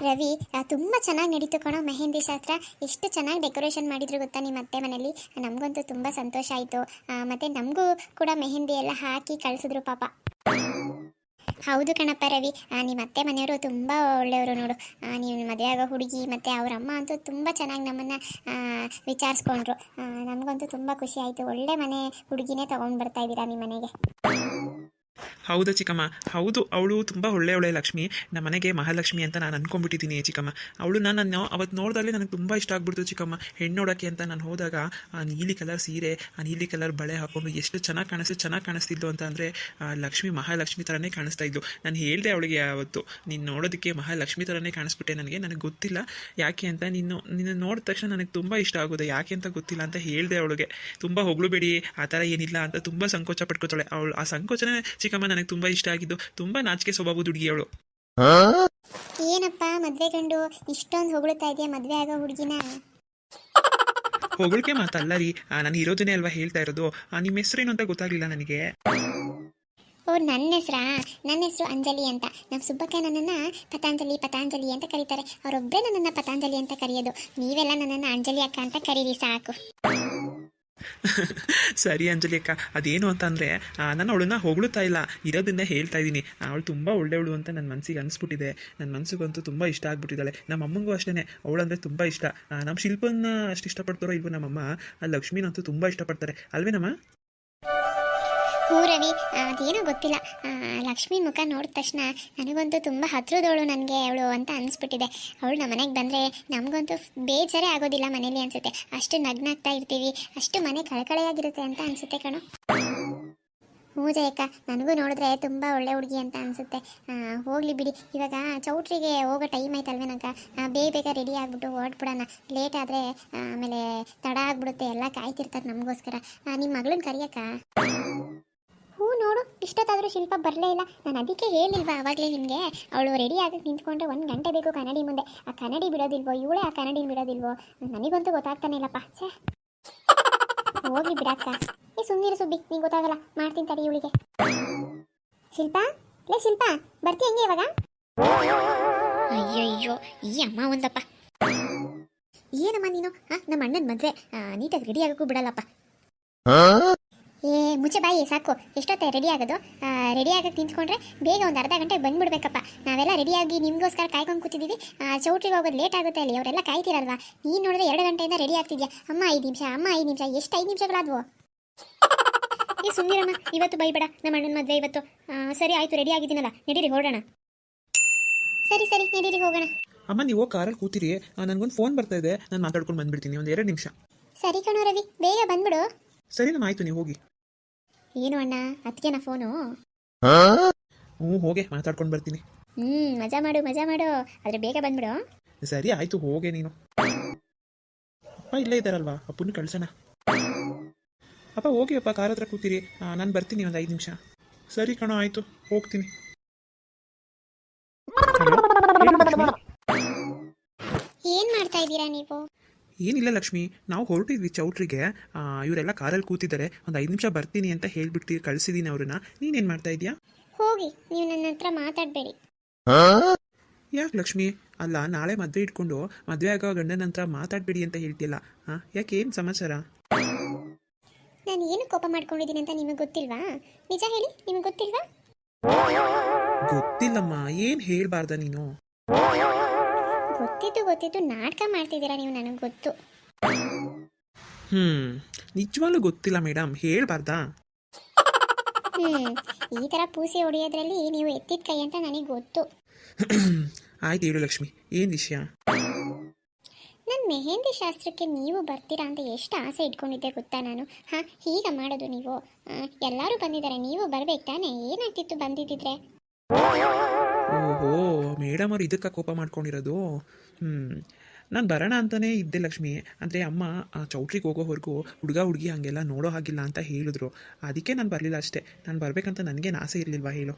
ರವಿ ತುಂಬ ಚೆನ್ನಾಗಿ ನಡೀತು ಕಣೋ ಮೆಹಂದಿ ಶಾಸ್ತ್ರ. ಎಷ್ಟು ಚೆನ್ನಾಗಿ ಡೆಕೋರೇಷನ್ ಮಾಡಿದ್ರು ಗೊತ್ತಾ ನಿಮ್ಮ ಅತ್ತೆ ಮನೇಲಿ? ನಮಗಂತೂ ತುಂಬ ಸಂತೋಷ ಆಯಿತು. ಮತ್ತು ನಮಗೂ ಕೂಡ ಮೆಹಂದಿ ಎಲ್ಲ ಹಾಕಿ ಕಳಿಸಿದ್ರು ಪಾಪ. ಹೌದು ಕಣಪ್ಪ ರವಿ ನಿಮ್ಮ ಅತ್ತೆ ಮನೆಯವರು ತುಂಬ ಒಳ್ಳೆಯವರು ನೋಡು. ನೀವು ಮದುವೆ ಆಗೋ ಹುಡುಗಿ ಮತ್ತು ಅವ್ರ ಅಮ್ಮ ಅಂತೂ ತುಂಬ ಚೆನ್ನಾಗಿ ನಮ್ಮನ್ನು ವಿಚಾರಿಸ್ಕೊಂಡ್ರು. ನಮಗಂತೂ ತುಂಬ ಖುಷಿ ಆಯಿತು. ಒಳ್ಳೆ ಮನೆ ಹುಡುಗಿನೇ ತೊಗೊಂಡು ಬರ್ತಾ ಇದ್ದೀರಾ ನಿಮ್ಮ ಮನೆಗೆ. ಹೌದಾ ಚಿಕ್ಕಮ್ಮ. ಹೌದು, ಅವಳು ತುಂಬ ಒಳ್ಳೆಯವಳೆ ಲಕ್ಷ್ಮಿ. ನಮ್ಮ ಮನೆಗೆ ಮಹಾಲಕ್ಷ್ಮಿ ಅಂತ ನಾನು ಅಂದ್ಕೊಂಡ್ಬಿಟ್ಟಿದ್ದೀನಿ ಚಿಕ್ಕಮ್ಮ. ಅವಳು ನಾನು ಅವತ್ತು ನೋಡಿದಲ್ಲಿ ನನಗೆ ತುಂಬ ಇಷ್ಟ ಆಗ್ಬಿಡ್ತು ಚಿಕ್ಕಮ್ಮ. ಹೆಣ್ಣು ನೋಡೋಕ್ಕೆ ಅಂತ ನಾನು ಹೋದಾಗ, ಆ ನೀಲಿ ಕಲರ್ ಸೀರೆ, ಆ ನೀಲಿ ಕಲರ್ ಬಳೆ ಹಾಕೊಂಡು ಎಷ್ಟು ಚೆನ್ನಾಗಿ ಕಾಣಿಸ್ತು, ಚೆನ್ನಾಗಿ ಕಾಣಿಸ್ತಿದ್ಲು ಅಂತ ಅಂದರೆ ಲಕ್ಷ್ಮಿ ಮಹಾಲಕ್ಷ್ಮಿ ಥರನೇ ಕಾಣಿಸ್ತಾ ಇದ್ಲು. ನಾನು ಹೇಳಿದೆ ಅವಳಿಗೆ ಅವತ್ತು, ನೀನು ನೋಡೋದಕ್ಕೆ ಮಹಾಲಕ್ಷ್ಮಿ ಥರನೇ ಕಾಣಿಸ್ಬಿಟ್ಟೆ ನನಗೆ ನನಗೆ ಗೊತ್ತಿಲ್ಲ. ಯಾಕೆ ಅಂತ ನೀನು ನಿನ್ನ ನೋಡಿದ ತಕ್ಷಣ ನನಗೆ ತುಂಬ ಇಷ್ಟ ಆಗೋದು. ಯಾಕೆ ಅಂತ ಗೊತ್ತಿಲ್ಲ ಅಂತ ಹೇಳಿದೆ ಅವಳಿಗೆ. ತುಂಬ ಹೊಗಳಬೇಡಿ ಆ ಥರ ಏನಿಲ್ಲ ಅಂತ ತುಂಬ ಸಂಕೋಚ ಪಟ್ಕೋತಾಳೆ. ಅವಳು ಆ ಸಂಕೋಚನೇ ಚಿಕ್ಕಮ್ಮ ನನಗೆ ತುಂಬಾ ಇಷ್ಟ ಆಗಿದ್ದು ತುಂಬಾ ನಾಚಿಕೆ ಸ್ವಭಾವದ ಹುಡುಗಿ ಅವಳು. ಏನಪ್ಪ ಮದ್ವೆ ಗಂಡು ಇಷ್ಟೊಂದು ಹೊಗಳುತ್ತಾ ಇದೆಯಾ ಮದ್ವೆ ಆಗೋ ಹುಡುಗಿನ? ಹೊಗಳಿಕೆ ಮಾತಲ್ಲ ರೀ. ನಾನು ಇರೋದನ್ನೇ ಅಲ್ವಾ ಹೇಳ್ತಾ ಇರೋದು. ನಿಮ್ಮ ಹೆಸರು ಏನು ಅಂತ ಗೊತ್ತಾಗ್ಲಿಲ್ಲ ನನಗೆ. ಓ ನನ್ನ ಹೆಸ್ರ? ನನ್ನ ಹೆಸರು ಅಂಜಲಿ ಅಂತ. ನಮ್ಮ ಸುಬ್ಬಕ್ಕ ನನ್ನನ್ನ ಪತಾಂಜಲಿ ಪತಾಂಜಲಿ ಅಂತ ಕರೀತಾರೆ. ಅವರೊಬ್ಬರೇ ನನ್ನನ್ನ ಪತಾಂಜಲಿ ಅಂತ ಕರೆಯೋದು. ನೀವೆಲ್ಲ ನನ್ನನ್ನು ಅಂಜಲಿ ಅಕ್ಕ ಅಂತ ಕರೀರಿ ಸಾಕು. ಸರಿ ಅಂಜಲಿ ಅಕ್ಕ ಅದೇನು ಅಂತ ಅಂದರೆ ನಾನು ಅವಳನ್ನ ಹೊಗಳುತ್ತಾ ಇಲ್ಲ. ಇರೋದನ್ನೇ ಹೇಳ್ತಾ ಇದ್ದೀನಿ. ಅವಳು ತುಂಬ ಒಳ್ಳೆಯವಳು ಅಂತ ನನ್ನ ಮನಸ್ಸಿಗೆ ಅನಿಸ್ಬಿಟ್ಟಿದೆ. ನನ್ನ ಮನಸ್ಸಿಗಂತೂ ತುಂಬ ಇಷ್ಟ ಆಗ್ಬಿಟ್ಟಿದ್ದಾಳೆ. ನಮ್ಮ ಅಮ್ಮಂಗೂ ಅಷ್ಟೇ ಅವಳಂದರೆ ತುಂಬ ಇಷ್ಟ. ನಮ್ಮ ಶಿಲ್ಪನ ಅಷ್ಟು ಇಷ್ಟಪಡ್ತಾರೋ ಇಲ್ವೋ ನಮ್ಮಮ್ಮ ಲಕ್ಷ್ಮಿನಂತೂ ತುಂಬ ಇಷ್ಟಪಡ್ತಾರೆ. ಅಲ್ವೇನಮ್ಮ? ಹ್ಞೂ ರವಿ ಅದೇನೋ ಗೊತ್ತಿಲ್ಲ. ಲಕ್ಷ್ಮಿ ಮುಖ ನೋಡಿದ ತಕ್ಷಣ ನನಗಂತೂ ತುಂಬ ಹತ್ರದವಳು ನನಗೆ ಅವಳು ಅಂತ ಅನಿಸ್ಬಿಟ್ಟಿದೆ. ಅವಳು ನಮ್ಮ ಮನೆಗೆ ಬಂದರೆ ನಮಗಂತೂ ಬೇಜಾರೇ ಆಗೋದಿಲ್ಲ ಮನೇಲಿ ಅನಿಸುತ್ತೆ. ಅಷ್ಟು ನಗ್ನಾಗ್ತಾ ಇರ್ತೀವಿ, ಅಷ್ಟು ಮನೆ ಕಳಕಳೆಯಾಗಿರುತ್ತೆ ಅಂತ ಅನಿಸುತ್ತೆ ಕಣು. ಹ್ಞೂ ಜಯಕ್ಕ, ನನಗೂ ನೋಡಿದ್ರೆ ತುಂಬ ಒಳ್ಳೆ ಹುಡುಗಿ ಅಂತ ಅನಿಸುತ್ತೆ. ಹೋಗಲಿ ಬಿಡಿ. ಇವಾಗ ಚೌಟ್ರಿಗೆ ಹೋಗೋ ಟೈಮ್ ಆಯ್ತಲ್ವೇನಕ್ಕ? ಬೇಗ ಬೇಗ ರೆಡಿ ಆಗಿಬಿಟ್ಟು ಹೊರಟ್ಬಿಡೋಣ ಲೇಟ್ ಆದರೆ ಆಮೇಲೆ ತಡ ಆಗ್ಬಿಡುತ್ತೆ. ಎಲ್ಲ ಕಾಯ್ತಿರ್ತಾರೆ ನಮಗೋಸ್ಕರ. ನಿಮ್ಮ ಮಗಳನ್ನ ಕರಿಯಕ್ಕ? ನೋಡು, ಇಷ್ಟೊತ್ತಾದರೂ ಶಿಲ್ಪ ಬರಲೇ ಇಲ್ಲ. ನಾನು ಅದಕ್ಕೆ ಹೇಳಿಲ್ವಾ ಆವಾಗಲೇ ನಿಮಗೆ? ಅವಳು ರೆಡಿ ಆಗಕ್ಕೆ ನಿಂತ್ಕೊಂಡ್ರೆ ಒಂದು ಗಂಟೆ ಬೇಕು ಕನ್ನಡಿ ಮುಂದೆ. ಆ ಕನ್ನಡಿ ಬಿಡೋದಿಲ್ವೋ, ಇವಳೇ ಆ ಕನ್ನಡಿ ಬಿಡೋದಿಲ್ವೋ? ನನಗಂತೂ ಗೊತ್ತಾಗ್ತಾನೆ ಇಲ್ಲಪ್ಪ, ಛೇ. ಹೋಗಿ ಬಿಡಕ್ಕ. ಈ ಸುಮ್ಮನಿರು ಸುಬ್ಬಿ, ನಿಂಗೆ ಗೊತ್ತಾಗಲ್ಲ, ಮಾಡ್ತೀನಿ ತಡಿ ಇವಳಿಗೆ. ಶಿಲ್ಪ, ಲೇ ಶಿಲ್ಪ, ಬರ್ತೀಯ ಹೆಂಗೆ ಇವಾಗ? ಅಯ್ಯಯ್ಯೋ, ಈ ಅಮ್ಮ ಒಂದಪ್ಪ. ಏನಮ್ಮ ನೀನು? ಹಾಂ ನಮ್ಮ ಅಣ್ಣನ ಮದುವೆ ನೀಟಾಗಿ ರೆಡಿ ಆಗೋಕ್ಕೂ ಬಿಡಲ್ಲಪ್ಪ. ಏ ಮುಚ್ಚೆ ಬಾಯಿ ಸಾಕು. ಎಷ್ಟೊತ್ತೆ ರೆಡಿ ಆಗೋದು? ರೆಡಿ ಆಗಕ್ಕೆ ನಿಂತ್ಕೊಂಡ್ರೆ ಬೇಗ ಒಂದು ಅರ್ಧ ಗಂಟೆಗೆ ಬಂದ್ಬಿಡ್ಬೇಕಪ್ಪ. ನಾವೆಲ್ಲ ರೆಡಿಯಾಗಿ ನಿಮಗೋಸ್ಕರ ಕಾಯ್ಕೊಂಡು ಕೂತಿದ್ದೀವಿ ಚೌಟ್ರಿಗೆ ಹೋಗೋದು ಲೇಟ್ ಆಗುತ್ತೆ ಅಲ್ಲಿ. ಅವರೆಲ್ಲ ಕಾಯ್ತಿರಲ್ವಾ? ನೀನು ನೋಡಿದ್ರೆ ಎರಡು ಗಂಟೆಯಿಂದ ರೆಡಿ ಆಗ್ತಿದ್ಯಾ? ಅಮ್ಮ ಐದು ನಿಮಿಷ ಅಮ್ಮ ಐದು ನಿಮಿಷ. ಎಷ್ಟು ಐದು ನಿಮಿಷಗಳಾದವು? ಈ ಸುಮ್ಮನಿರಮ್ಮ ಇವತ್ತು ಬೈಬೇಡ. ನಮ್ಮ ಅಣ್ಣನ ಮದುವೆ ಇವತ್ತು. ಸರಿ ಆಯಿತು ರೆಡಿ ಆಗಿದ್ದೀನಲ್ಲ. ನಡೀರಿ ಹೊರಡೋಣ ಸರಿ ಸರಿ ನಡೀರಿ ಹೋಗೋಣ. ಅಮ್ಮ ನೀವು ಕಾರಲ್ಲಿ ಕೂತಿರಿ. ನನಗೊಂದು ಫೋನ್ ಬರ್ತಾ ಇದೆ. ನಾನು ಮಾತಾಡ್ಕೊಂಡು ಬಂದ್ಬಿಡ್ತೀನಿ. ಒಂದು ಎರಡು ನಿಮಿಷ. ಸರಿ ಕಣೋ ರವಿ. ಬೇಗ ಬಂದ್ಬಿಡು. ಸರಿ ನಮ್ಮ ಆಯಿತು ನೀವು ಹೋಗಿ. ಏನು ಅಣ್ಣ? ಅದಕ್ಕೆನಾ ಫೋನು ಹ್ಞೂ ಹೋಗೆ ಮಾತಾಡ್ಕೊಂಡು ಬರ್ತೀನಿ. ಹ್ಞೂ ಮಜಾ ಮಾಡು ಮಜಾ ಮಾಡು. ಆದರೆ ಬೇಗ ಬಂದ್ಬಿಡು. ಸರಿ ಆಯ್ತು ಹೋಗೆ ನೀನು. ಅಪ್ಪ ಇಲ್ಲೇ ಇದ್ದಾರಲ್ವಾ? ಅಪ್ಪನ ಕಳ್ಸೋಣ. ಅಪ್ಪ ಹೋಗಿ ಅಪ್ಪ ಕಾರ್ ಹತ್ರ ಕೂತೀರಿ. ನಾನು ಬರ್ತೀನಿ ಒಂದು ಐದು ನಿಮಿಷ. ಸರಿ ಕಣೋ ಆಯ್ತು ಹೋಗ್ತೀನಿ. ಏನ್ ಏನು ಮಾಡ್ತಾ ಇದ್ದೀರಾ ನೀವು? ಏನಿಲ್ಲ ಲಕ್ಷ್ಮಿ ನಾವು ಹೊರಟಿದ್ವಿ ಚೌಟ್ರಿಗೆ. ಆ, ಇವರೆಲ್ಲ ಕಾರಲ್ಲಿ ಕೂತಿದ್ದಾರೆ. ಒಂದು ಐದು ನಿಮಿಷ ಬರ್ತೀನಿ ಅಂತ ಹೇಳ್ಬಿಟ್ಟು ಕಳಿಸಿದ್ದೀನಿ ಅವ್ರನ್ನ. ನೀನೇನು ಮಾಡ್ತಾ ಇದೀಯಾ? ಹೋಗಿ ನೀವು ನನ್ನ ಹತ್ರ ಮಾತಾಡಬೇಡಿ. ಯಾಕೆ ಲಕ್ಷ್ಮಿ? ಅಲ್ಲ ನಾಳೆ ಮದುವೆ ಇಟ್ಕೊಂಡು ಮದುವೆ ಆಗೋ ಗಂಡನ ಹತ್ರ ಮಾತಾಡಬೇಡಿ ಅಂತ ಹೇಳ್ತಿಲ್ಲ ಹಾಂ ಯಾಕೆ ಏನು ಸಮಾಚಾರ? ನಾನು ಏನು ಕೋಪ ಮಾಡ್ಕೊಂಡಿದ್ದೀನಿ ಅಂತ ನಿಮಗೆ ಗೊತ್ತಿಲ್ವಾ? ನಿಜ ಹೇಳಿ ನಿಮಗೆ ಗೊತ್ತಿಲ್ವಾ? ಗೊತ್ತಿಲ್ಲಮ್ಮ ಏನು ಹೇಳ್ಬಾರ್ದ ನೀನು? ಗೊತ್ತಿದ್ದು ಗೊತ್ತಿದ್ದು ನಾಟಕ ಮಾಡ್ತಿದ್ದೀರಾ ನೀವು ನನಗೆ ಗೊತ್ತು. ಹ್ಮ್ ನಿಜವಾಗ್ಲೂ ಗೊತ್ತಿಲ್ಲ ಮೇಡಮ್ ಹೇಳ್ಬಾರ್ದಾ? ಹ್ಮ್ ಈ ಥರ ಪೂಸಿ ಹೊಡೆಯೋದ್ರಲ್ಲಿ ನೀವು ಎತ್ತಿದ ಕೈ ಅಂತ ನನಗೆ ಗೊತ್ತು. ಆಯ್ತು ಹೇಳು ಲಕ್ಷ್ಮಿ ಏನ್ ವಿಷಯ? ನನ್ನ ಮೆಹಂದಿ ಶಾಸ್ತ್ರಕ್ಕೆ ನೀವು ಬರ್ತೀರಾ ಅಂತ ಎಷ್ಟು ಆಸೆ ಇಟ್ಕೊಂಡಿದ್ದೆ ಗೊತ್ತಾ ನಾನು? ಹಾ ಹೀಗ ಮಾಡೋದು ನೀವು. ಎಲ್ಲರೂ ಬಂದಿದ್ದಾರೆ ನೀವು ಬರ್ಬೇಕು ತಾನೇ? ಏನಾಗ್ತಿತ್ತು ಬಂದಿದ್ದಿದ್ರೆ? ಮೇಡಮ್ ಅವ್ರು ಇದಕ್ಕೆ ಕೋಪ ಮಾಡ್ಕೊಂಡಿರೋದು. ಹ್ಞೂ ನಾನು ಬರೋಣ ಅಂತಲೇ ಇದ್ದೆ ಲಕ್ಷ್ಮಿ. ಅಂದರೆ ಅಮ್ಮ, ಆ ಚೌಟ್ರಿಗೆ ಹೋಗೋವರೆಗೂ ಹುಡುಗ, ಹುಡುಗಿ ಹಾಗೆಲ್ಲ ನೋಡೋ ಹಾಗಿಲ್ಲ ಅಂತ ಹೇಳಿದ್ರು. ಅದಕ್ಕೆ ನಾನು ಬರಲಿಲ್ಲ ಅಷ್ಟೇ. ನಾನು ಬರಬೇಕಂತ ನನಗೇನು ಆಸೆ ಇರಲಿಲ್ವಾ ಹೇಳು?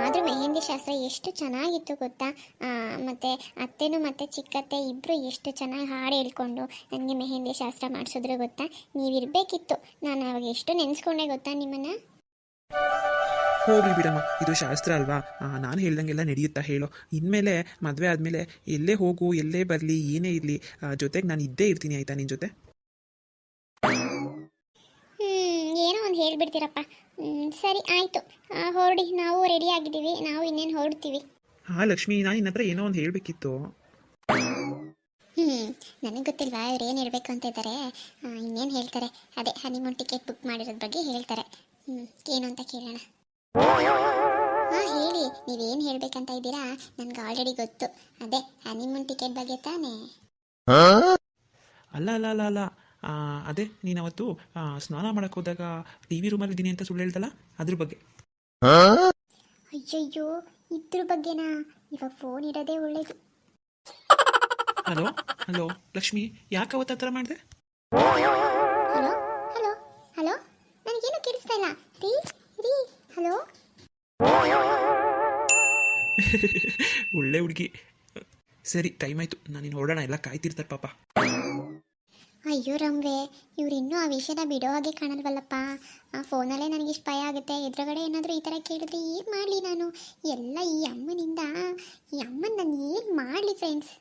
ಆದರೂ ಮೆಹಂದಿ ಶಾಸ್ತ್ರ ಎಷ್ಟು ಚೆನ್ನಾಗಿತ್ತು ಗೊತ್ತಾ? ಮತ್ತೆ ಅತ್ತೆನೂ ಮತ್ತೆ ಚಿಕ್ಕತ್ತೆ ಇಬ್ಬರು ಎಷ್ಟು ಚೆನ್ನಾಗಿ ಹಾಡು ಹೇಳ್ಕೊಂಡು ನನಗೆ ಮೆಹಂದಿ ಶಾಸ್ತ್ರ ಮಾಡಿಸಿದ್ರು ಗೊತ್ತಾ? ನೀವಿರಬೇಕಿತ್ತು. ನಾನು ಅವಾಗ ಎಷ್ಟು ನೆನೆಸ್ಕೊಂಡೆ ಗೊತ್ತಾ ನಿಮ್ಮನ್ನು? ಹೋಗ್ಲಿ ಬಿಡಮ್ಮ ಇದು ಶಾಸ್ತ್ರ ಅಲ್ವಾ? ನಾನು ಹೇಳ್ದಂಗೆಲ್ಲ ನಡೆಯುತ್ತಾ ಹೇಳೋ. ಇನ್ಮೇಲೆ ಮದುವೆ ಆದಮೇಲೆ ಎಲ್ಲೇ ಹೋಗು ಎಲ್ಲೇ ಬರಲಿ ಏನೇ ಇರಲಿ ಜೊತೆಗೆ ನಾನು ಇದ್ದೇ ಇರ್ತೀನಿ ಆಯ್ತಾ ನಿನ್ನ ಜೊತೆ? ಏನೋ ಒಂದು ಹೇಳ್ಬಿಡ್ತೀರಪ್ಪ. ಸರಿ ಆಯಿತು. ಹೊರಡಿ ನಾವು ರೆಡಿ ಆಗಿದ್ದೀವಿ. ನಾವು ಇನ್ನೇನು ಹೊರಡ್ತೀವಿ. ಹಾಂ ಲಕ್ಷ್ಮಿ ನಾನು ನಿನ್ನ ಹತ್ರ ಏನೋ ಒಂದು ಹೇಳಬೇಕಿತ್ತು. ಹ್ಞೂ ನನಗೆ ಗೊತ್ತಿಲ್ವಾ? ಅವ್ರು ಏನು ಹೇಳಬೇಕು ಅಂತ ಇದ್ದಾರೆ ಇನ್ನೇನು ಹೇಳ್ತಾರೆ? ಅದೇ ಹನಿಮೂನ್ ಟಿಕೆಟ್ ಬುಕ್ ಮಾಡಿರೋದ್ರ ಬಗ್ಗೆ ಹೇಳ್ತಾರೆ. ಹ್ಞೂ ಏನು ಅಂತ ಕೇಳೋಣ. ಹಾಂ ಹೇಳಿ. ನೀವೇನು ಹೇಳ್ಬೇಕಂತ ಇದ್ದೀರಾ? ನನಗೆ ಆಲ್ರೆಡಿ ಗೊತ್ತು. ಅದೇ ಹನಿಮೂನ್ ಟಿಕೆಟ್ ಬಗ್ಗೆ ತಾನೇ? ಅಲ್ಲ ಅಲ್ಲ ಅಲ್ಲ ಅಲ್ಲ. ಆ, ಅದೇ ನೀನು ಅವತ್ತು ಆ, ಸ್ನಾನ ಮಾಡಕ್ ಹೋದಾಗ ಟಿ ವಿ ರೂಮಲ್ಲಿ ಇದ್ದೀನಿ ಅಂತ ಸುಳ್ಳು ಹೇಳ್ದಲ್ಲ? ಅದ್ರ ಬಗ್ಗೆ. ಅಯ್ಯಯ್ಯೋ ಇದ್ರ ಬಗ್ಗೆನಾ? ಇವಾಗ ಫೋನ್ ಇಡೋದೇ ಒಳ್ಳೇದು. ಹಲೋ ಹಲೋ ಲಕ್ಷ್ಮಿ ಯಾಕೆ ಅವತ್ತು ಆ ಥರ ಮಾಡಿದೆ? ಒಳ್ಳೆ ಹುಡುಗಿ. ಸರಿ ಟೈಮ್ ಆಯ್ತು. ನಾನು ಇನ್ನು ಹೊರಡೋಣ. ಎಲ್ಲ ಕಾಯ್ತಿರ್ತಾರೆ ಪಾಪ. ಅಯ್ಯೋ ರಮ್ವೆ, ಇವ್ರು ಇನ್ನೂ ಆ ವಿಷಯನ ಬಿಡೋ ಹಾಗೆ ಕಾಣಲ್ವಲ್ಲಪ್ಪ. ಆ ಫೋನಲ್ಲೇ ನನಗೆ ಇಷ್ಟು ಭಯ ಆಗುತ್ತೆ. ಎದುರುಗಡೆ ಏನಾದರೂ ಈ ಥರ ಕೇಳಿದ್ರೆ ಏನು ಮಾಡಲಿ ನಾನು? ಎಲ್ಲ ಈ ಅಮ್ಮನಿಂದ, ಈ ಅಮ್ಮನ ನಾನು ಏನು ಮಾಡಲಿ ಫ್ರೆಂಡ್ಸ್